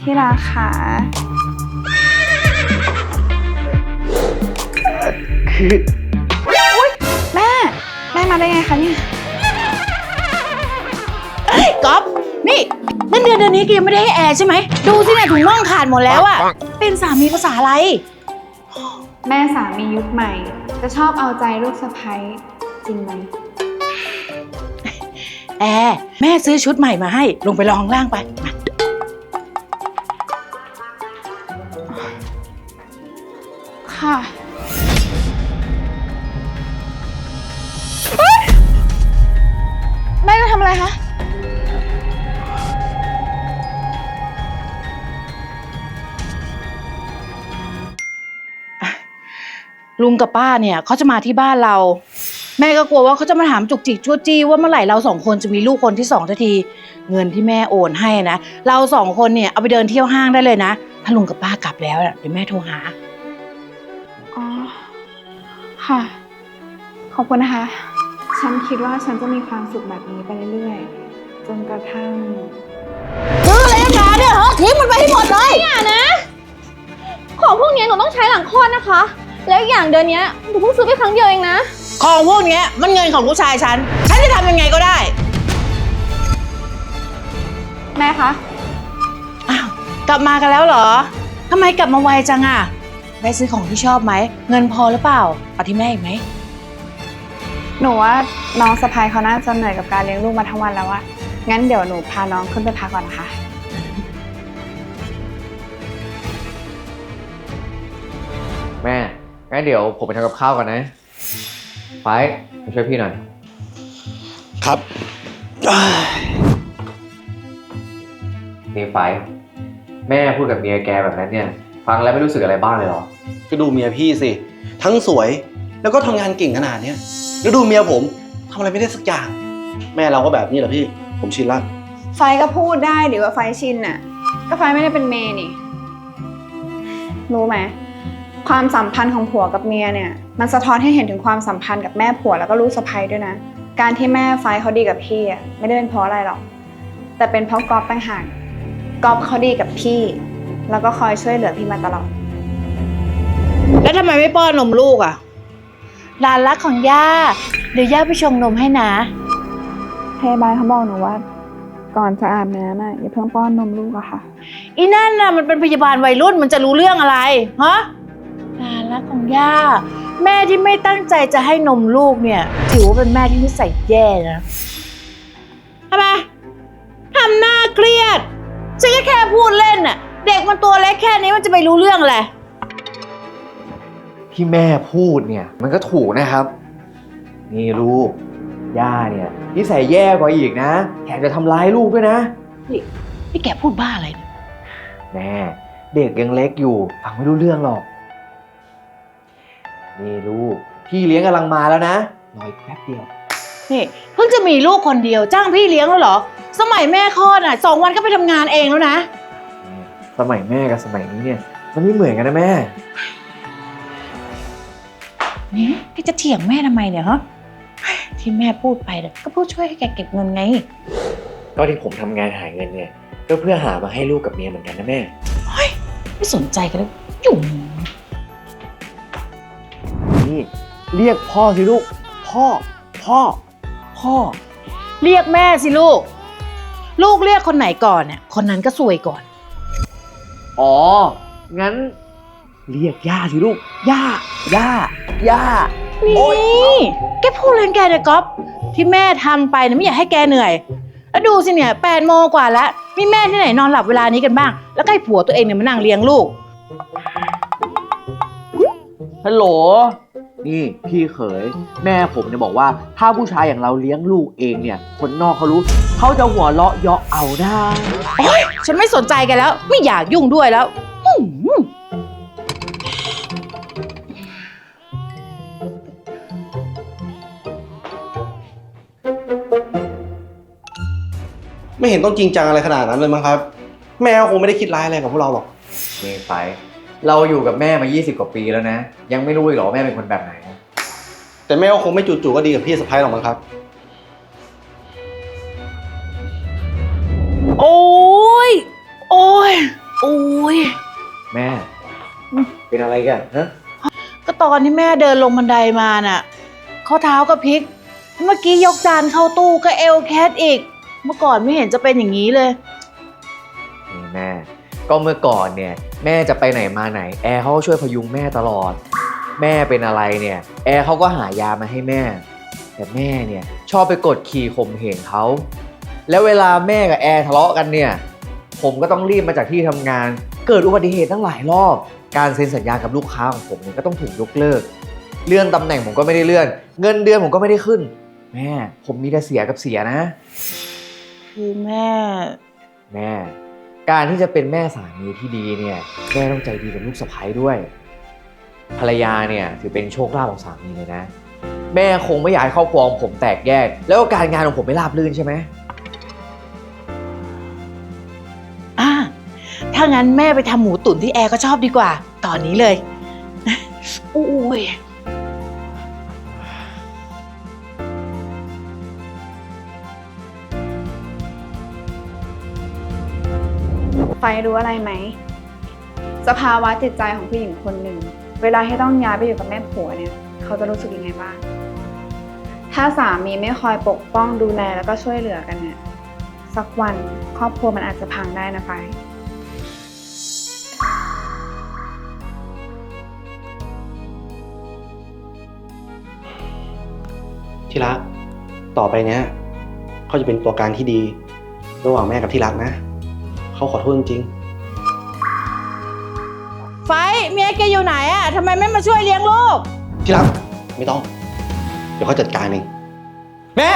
ที่รักค่ะคือแม่ แม่มาได้ไงคะเนี่ยเอ้ยก๊อฟนี่เงินเดือนเดือนนี้แกยังไม่ได้ให้แอร์ใช่ไหม ดูสิเนี่ยถุงน่องขาดหมดแล้วอะเป็นสามีภาษาอะไร แม่สามียุคใหม่ จะชอบเอาใจลูกสะใภ้จริงไหมแอร์แม่ซื้อชุดใหม่มาให้ ลงไปรอข้างล่างไปมา ค่ะ แม่จะทำอะไรคะ ลุงกับป้าเนี่ยเขาจะมาที่บ้านเรา แม่ก็กลัวว่าเขาจะมาถามจุกจิกชั่วจี้ว่าเมื่อไหร่เราสองคนจะมีลูกคนที่สองทันที เงินที่แม่โอนให้นะ เราสองคนเนี่ยเอาไปเดินเที่ยวห้างได้เลยนะ ถ้าลุงกับป้ากลับแล้วน่ะเดี๋ยวแม่โทรหา ค่ะ ขอบคุณนะคะ ฉันคิดว่าฉันจะมีความสุขแบบนี้ไปเรื่อยๆ จนกระทั่ง ซื้ออะไรนักหนาเนี่ยเหรอทิ้งมันไปให้หมดเลย อย่านะ ของพวกนี้หนูต้องใช้หลังคลอดนะคะ แล้วอีกอย่างเดือนเนี้ยหนูเพิ่งซื้อไปครั้งเดียวเองนะ ของพวกเนี้ยมันเงินของลูกชายฉัน ฉันจะทำยังไงก็ได้ แม่คะ อ้าว กลับมากันแล้วเหรอ ทำไมกลับมาไวจังอะ ได้ซื้อของที่ชอบไหม เงินพอหรือเปล่าเอาที่แม่อีกไหม หนูว่าน้องสะพายเขาน่าจะเหนื่อยกับการเลี้ยงลูกมาทั้งวันแล้วอะงั้นเดี๋ยวหนูพาน้องขึ้นไปพักก่อนนะคะ แม่งั้นเดี๋ยวผมไปทำกับข้าวก่อนนะไฟท์มาช่วยพี่หน่อย ครับ นี่ไฟท์แม่พูดกับเมียแกแบบนั้นเนี่ย ฟังแล้วไม่รู้สึกอะไรบ้างเลยเหรอ ก็ดูเมียพี่สิ ทั้งสวยแล้วก็ทำงานเก่งขนาดเนี้ยแล้วดูเมียผมทำอะไรไม่ได้สักอย่าง แม่เราก็แบบนี้แหละพี่ผมชินละไฟก็พูดได้หรือว่าไฟชินน่ะ ก็ไฟไม่ได้เป็นเมย์นี่ รู้ไหมความสัมพันธ์ของผัวกับเมียเนี่ย มันสะท้อนให้เห็นถึงความสัมพันธ์กับแม่ผัวแล้วก็ลูกสะใภ้ด้วยนะ การที่แม่ไฟเขาดีกับพี่อะไม่ได้เป็นเพราะอะไรหรอก แต่เป็นเพราะก๊อฟต่างหากก๊อฟเขาดีกับพี่ แล้วก็คอยช่วยเหลือพี่มาตลอด แล้วทำไมไม่ป้อนนมลูกอะหลานรักของย่า เดี๋ยวย่าไปชงนมให้นะ พยาบาลเขาบอกหนูว่า ก่อนจะอาบน้ำอะอย่าเพิ่งป้อนนมลูกอะค่ะ อีนั่นน่ะมันเป็นพยาบาลวัยรุ่นมันจะรู้เรื่องอะไรฮะหลานรักของย่า แม่ที่ไม่ตั้งใจจะให้นมลูกเนี่ย ถือว่าเป็นแม่ที่นิสัยแย่นะทำไมทำหน้าเครียดฉันก็แค่พูดเล่นน่ะ เด็กมันตัวเล็กแค่นี้มันจะไปรู้เรื่องอะไรที่แม่พูดเนี่ย มันก็ถูกนะครับ นี่ลูก ย่าเนี่ยนิสัยแย่กว่าอีกนะ แถมจะทำร้ายลูกด้วยนะ นี่แกพูดบ้าอะไรเนี่ยแม่เด็กยังเล็กอยู่ ฟังไม่รู้เรื่องหรอก นี่ลูก พี่เลี้ยงกำลังมาแล้วนะรออีกแป๊บเดียว นี่เพิ่งจะมีลูกคนเดียวจ้างพี่เลี้ยงแล้วเหรอ สมัยแม่คลอดอะสองวันก็ไปทำงานเองแล้วนะ สมัยแม่กับสมัยนี้เนี่ย มันไม่เหมือนกันนะแม่นี่แกจะเถียงแม่ทำไมเนี่ยฮะที่แม่พูดไปเนี่ยก็เพื่อช่วยให้แกเก็บเงินไง ก็ที่ผมทำงานหาเงินเนี่ย ก็เพื่อหามาให้ลูกกับเมียเหมือนกันนะแม่ ไม่สนใจกันแล้วยุ่งนี่เรียกพ่อสิลูก พ่อ พ่อ พ่อ เรียกแม่สิลูก ลูกเรียกคนไหนก่อนเนี่ยคนนั้นก็ซวยก่อน อ๋อ งั้น เรียกย่าสิลูก ย่า ย่า ย่านี่แกพูดเรื่องแกเนี่ยก๊อฟที่แม่ทำไปเนี่ยไม่อยากให้แกเหนื่อย แล้วดูสิเนี่ยแปดโมงกว่าแล้วมีแม่ที่ไหนนอนหลับเวลานี้กันบ้าง แล้วก็ให้ผัวตัวเองเนี่ยมานั่งเลี้ยงลูก ฮัลโหล นี่พี่เขยแม่ผมเนี่ยบอกว่า ถ้าผู้ชายอย่างเราเลี้ยงลูกเองเนี่ย คนนอกเขารู้ เขาจะหัวเราะเยาะเอาได้ โอ๊ยฉันไม่สนใจแกันแล้ว ไม่อยากยุ่งด้วยแล้วอื้อหือไม่เห็นต้องจริงจังอะไรขนาดนั้นเลยมั้งครับ แม่ก็คงไม่ได้คิดร้ายอะไรกับพวกเราหรอก นี่ไป เราอยู่กับแม่มา 20 กว่าปีแล้วนะ ยังไม่รู้อีกเหรอว่าแม่เป็นคนแบบไหน แต่แม่ก็คงไม่จู่ๆก็ดีกับพี่สะพ้ายหรอกมั้งครับ โอ้ย โอ้ยยแม่ เป็นอะไรกันฮะก็ตอนที่แม่เดินลงบันไดมาน่ะ ข้อเท้าก็พลิก เมื่อกี้ยกจานเข้าตู้ก็เอวแคทอีก เมื่อก่อนไม่เห็นจะเป็นอย่างนี้เลย นี่แม่ ก็เมื่อก่อนเนี่ยแม่จะไปไหนมาไหนแอร์เขาก็ช่วยพยุงแม่ตลอด แม่เป็นอะไรเนี่ยแอร์เขาก็หายามาให้แม่ แต่แม่เนี่ยชอบไปกดขี่ข่มเหงเขาแล้วเวลาแม่กับแอร์ทะเลาะกันเนี่ยผมก็ต้องรีบมาจากที่ทำงาน เกิดอุบัติเหตุตั้งหลายรอบการเซ็นสัญญากับลูกค้าของผมเนี่ยก็ต้องถูกยกเลิก เลื่อนตำแหน่งผมก็ไม่ได้เลื่อน เงินเดือนผมก็ไม่ได้ขึ้น แม่ ผมมีแต่เสียกับเสียนะ คือแม่ แม่ การที่จะเป็นแม่สามีที่ดีเนี่ยแม่ต้องใจดีกับลูกสะใภ้ด้วย ภรรยาเนี่ยถือเป็นโชคลาภของสามีเลยนะ แม่คงไม่อยากให้ครอบครัวของผมแตกแยก แล้วก็การงานของผมไม่ราบรื่นใช่ไหมอะถ้างั้นแม่ไปทำหมูตุ๋นที่แอร์ก็ชอบดีกว่า ตอนนี้เลย อุ้ย ไฟรู้อะไรไหมสภาวะจิตใจของผู้หญิงคนหนึ่ง เวลาที่ต้องย้ายไปอยู่กับแม่ผัวเนี่ย เขาจะรู้สึกยังไงบ้าง ถ้าสามีไม่คอยปกป้องดูแลแล้วก็ช่วยเหลือกันเนี่ย สักวันครอบครัวมันอาจจะพังได้นะไฟที่รัก ต่อไปเนี้ยเขาจะเป็นตัวกลางที่ดี ระหว่างแม่กับที่รักนะ เขาขอโทษจริงไฟเมียแกอยู่ไหนอะทำไมไม่มาช่วยเลี้ยงลูก ๆที่รักไม่ต้อง เดี๋ยวเขาจัดการเองแม่